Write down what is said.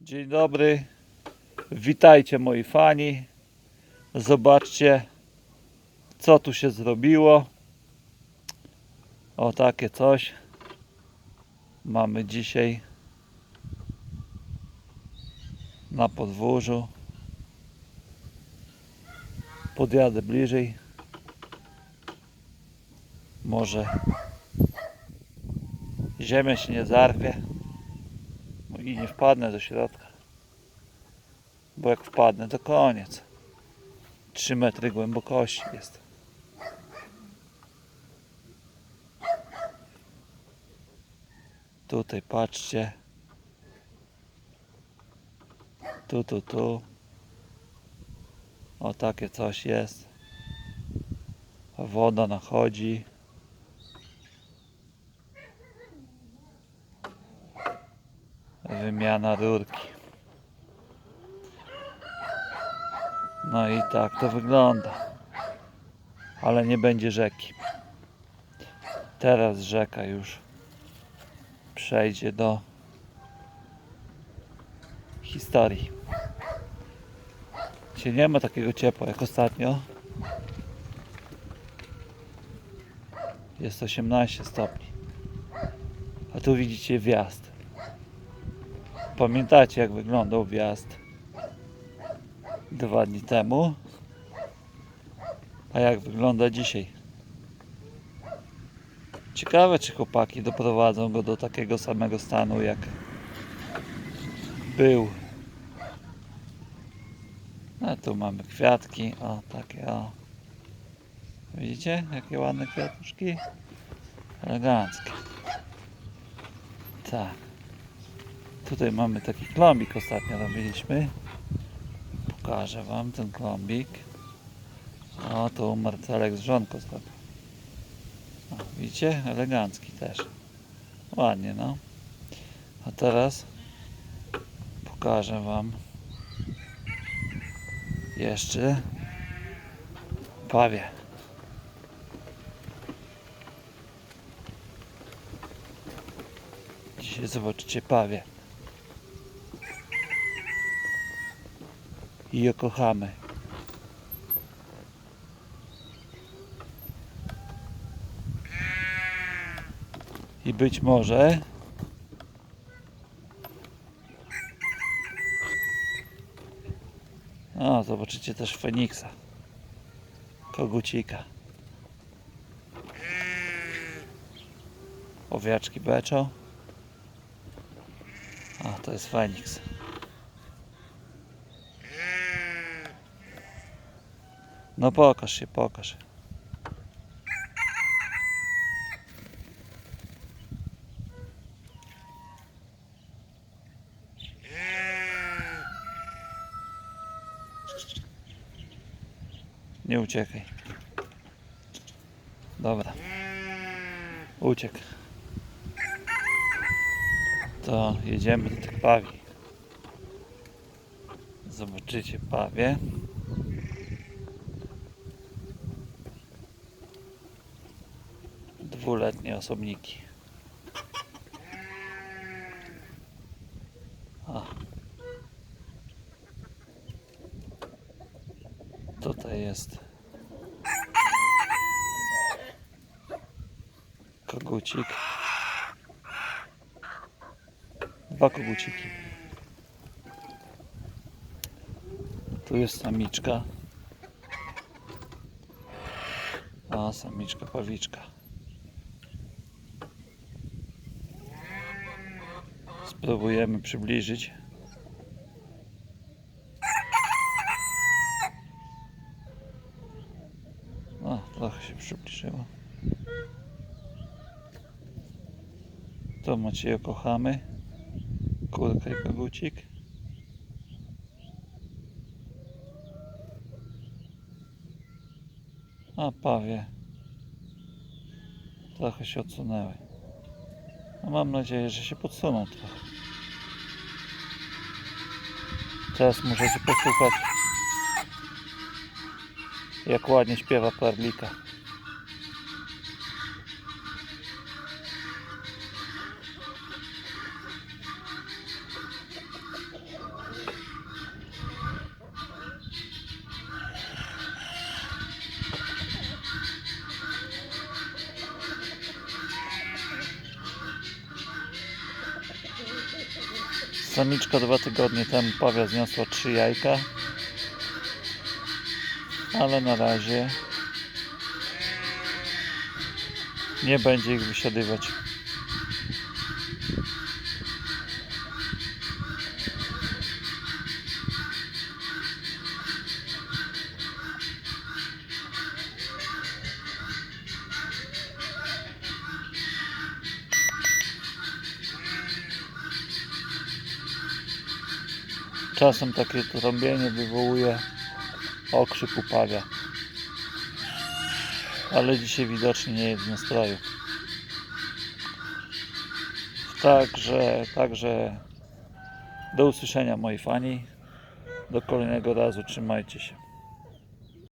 Dzień dobry. Witajcie moi fani. Zobaczcie co tu się zrobiło. O takie coś. Mamy dzisiaj na podwórzu. Podjadę bliżej. Może ziemia się nie zarwie i nie wpadnę do środka. Bo jak wpadnę, to koniec. 3 metry głębokości jest. Tutaj patrzcie. Tu, tu, tu. O takie coś jest. Woda nachodzi. Wymiana rurki. No i tak to wygląda. Ale nie będzie rzeki. Teraz rzeka już przejdzie do historii. Dzisiaj nie ma takiego ciepła jak ostatnio. Jest 18 stopni. A tu widzicie wjazd. Pamiętacie jak wyglądał wjazd dwa dni temu? A jak wygląda dzisiaj? Ciekawe czy chłopaki doprowadzą go do takiego samego stanu jak był. A tu mamy kwiatki, o takie o. Widzicie jakie ładne kwiatuszki? Eleganckie. Tak. Tutaj mamy taki klombik ostatnio robiliśmy. Pokażę wam ten klombik. O, tu Marcelek z żonką zrobił. O, widzicie? Elegancki też. Ładnie, no. A teraz pokażę wam jeszcze pawie. Dzisiaj zobaczycie pawie. I je kochamy. I być może O, zobaczycie też Feniksa. Kogucika. Owiaczki beczą. A, to jest Feniks. No pokaż się, pokaż. Nie uciekaj. Dobra. Uciekł. To jedziemy do tych pawi. Zobaczycie pawie. Dwuletnie osobniki. O. Tutaj jest kogucik. Dwa koguciki. Tu jest samiczka. A samiczka pawiczka. Spróbujemy przybliżyć. No, trochę się przybliżyło. To Macieja kochamy. Kurka i kogucik. A pawie. Trochę się odsunęły. No mam nadzieję, że się podsuną trochę. Teraz możecie posłuchać jak ładnie śpiewa Perlika. Samiczka dwa tygodnie temu pawia zniosła trzy jajka. Ale na razie nie będzie ich wysiadywać. Czasem takie trąbienie wywołuje okrzyk upawia. Ale dzisiaj widocznie nie jest w nastroju. Także, także do usłyszenia moi fani. Do kolejnego razu. Trzymajcie się.